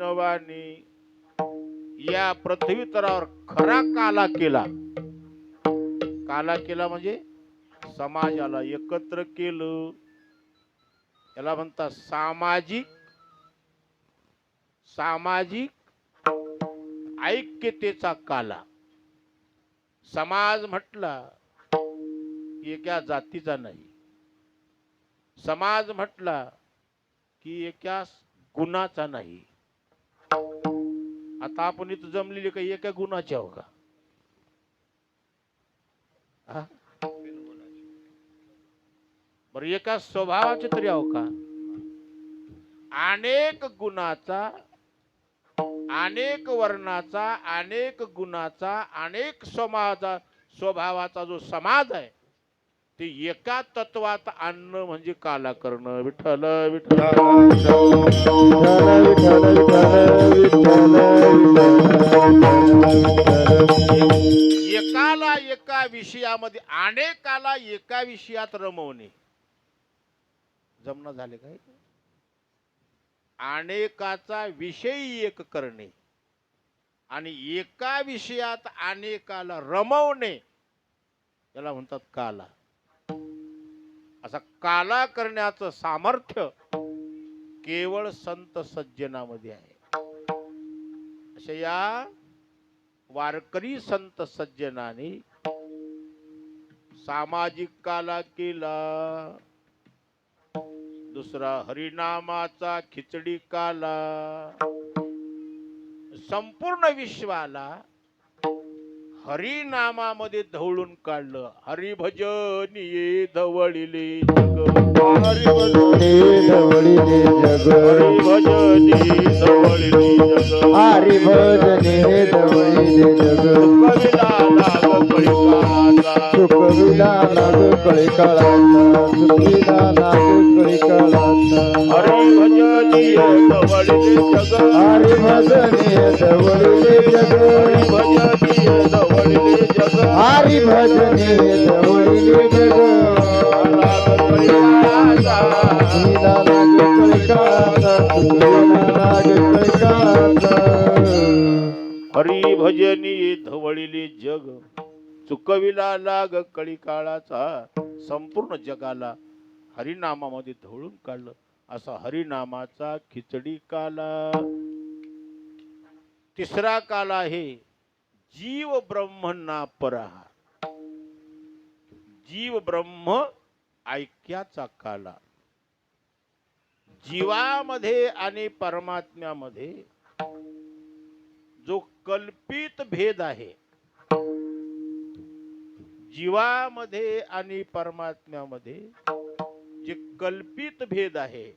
वैष्णवांनी या पृथ्वी तरावर खरा काला केला. काला केला म्हणजे समाजाला एकत्र केलं. याला म्हणतात सामाजिक सामाजिक ऐक्यतेचा काला. समाज म्हटला की एका जातीचा नाही. समाज म्हटला की एका गुणाचा नाही. आता आपण इथं जमलेली काही एका गुणाची आहो का हा? बरं एका स्वभावाचे तरी आहो का अनेक गुणाचा अनेक वर्णाचा अनेक गुणाचा अनेक समाजा स्वभावाचा जो समाज आहे ते एका तत्वात आणणं म्हणजे काला करणं. विठ्ठल विठ्ठल. एकाला एका विषयामध्ये अनेकाला एका विषयात रमवणे. जमणं झाले काय अनेकाचा विषय एक करणे आणि एका विषयात अनेकाला रमवणे. याला म्हणतात काला. असा काला करण्याचं सामर्थ्य केवळ संत सज्जनामध्ये आहे. अशा या वारकरी संत सज्जनाने सामाजिक काला केला. दुसरा हरिनामाचा खिचडी काला. संपूर्ण विश्वाला हरिनामामध्ये धवळून काढलं. हरिभजन ये धवळिले जग. हरिभजन हरिभजन ये धवळिले जग. हरी भजने धवळीले जग. कविला लाग लाग लाग हरिभजन ये धवळिले जग. हरी भजने धवळीले जग. हरिभजन ये हरी भजनी धवळिले जग चुकविला लाग कळी काळाचा संपूर्ण जगाला हरिनामामध्ये धवळून काढलं. असा हरिनामाचा खिचडी काला. तिसरा काला आहे जीव ब्रह्मना पराहा जीव ब्रह्म ऐक्याचा काला. जीवामध्ये आणि परमात्म्यामध्ये जो कल्पित भेद आहे जीवामध्ये आणि परमात्म्यामध्ये जे कल्पित भेद आहे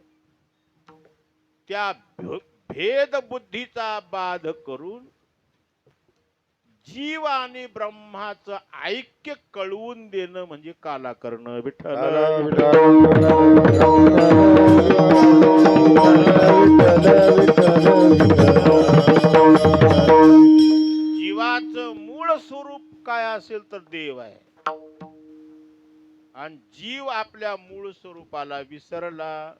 त्या भेद बुद्धीचा बाध करून जीव आणि ब्रह्माचं ऐक्य कळवून देणं म्हणजे काला करणं विठ्ठल. जीवाचं मूळ स्वरूप काय असेल तर देव आहे. आणि जीव आपल्या मूळ स्वरूपाला विसरला.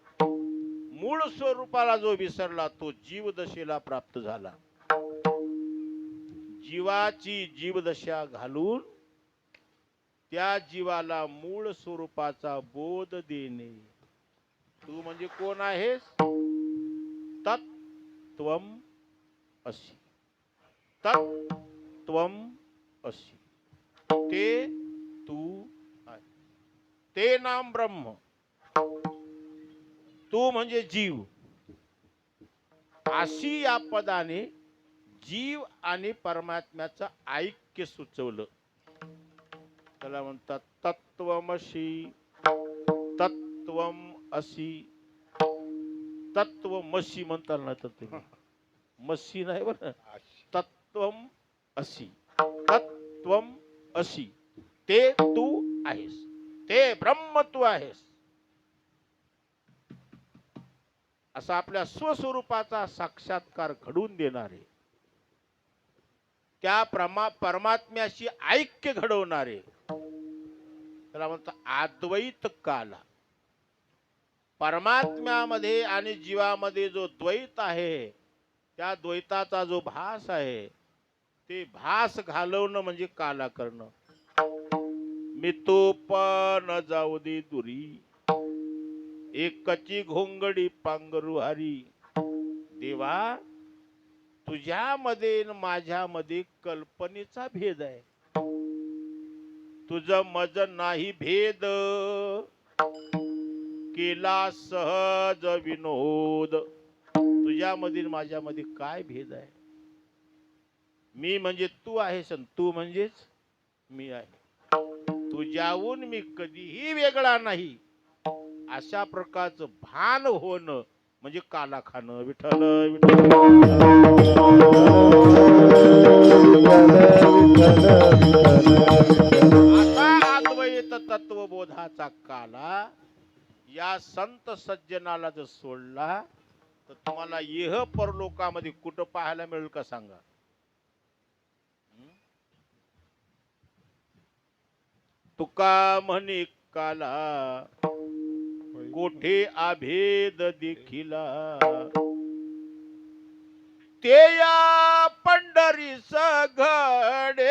मूळ स्वरूपाला जो विसरला तो जीवदशेला प्राप्त झाला. जीवाची जीवदशा घालून त्या जीवाला मूळ स्वरूपाचा बोध देणे. तू म्हणजे कोण आहेस? तत्व अशी. तत्व अशी. ते तू आहे. ते नाम ब्रह्म. तू म्हणजे जीव. अशी या पदाने जीव आणि परमात्म्याचं ऐक्य सुचवलं. त्याला म्हणतात तत्वमशी तत्वम अशी तत्वमशी म्हणताना ना तर मशी नाही बरं. तत्वम अशी तत्वम अशी. ते तू आहेस. ते ब्रह्म तू आहेस. असा आपल्या स्वस्वरूपाचा साक्षात्कार घडवून देणारे त्या प्रमा परमात्म्याशी ऐक्य घडवणारे. त्याला म्हणतात अद्वैत काला. परमात्म्यामध्ये आणि जीवामध्ये जो द्वैत आहे त्या द्वैताचा जो भास आहे ते भास घालवणं म्हणजे काला करणं. मी तो पण जाऊ दे दुरी. एकची घोंगडी पांघरू देवा तुझ्यामध्ये न माझ्यामध्ये कल्पनेचा भेद आहे. तुझ मज नाही भेद. केला सहज विनोद. तुझ्यामध्ये माझ्यामध्ये काय भेद आहे? मी म्हणजे तू आहेस आणि तू म्हणजेच मी आहे. तुझ्याहून मी कधीही वेगळा नाही. अशा प्रकारचं भान होणं म्हणजे काला खाणं विठ्ठल विठ्ठल आता अद्वैत तत्वबोधाचा काला या संत सज्जनाला जर सोडला तर तुम्हाला येह परलोकामध्ये कुठं पाहायला मिळेल का सांगा? तुका म्हणे काला कोठे आभेद देखिला. ते या पंढरी सघडे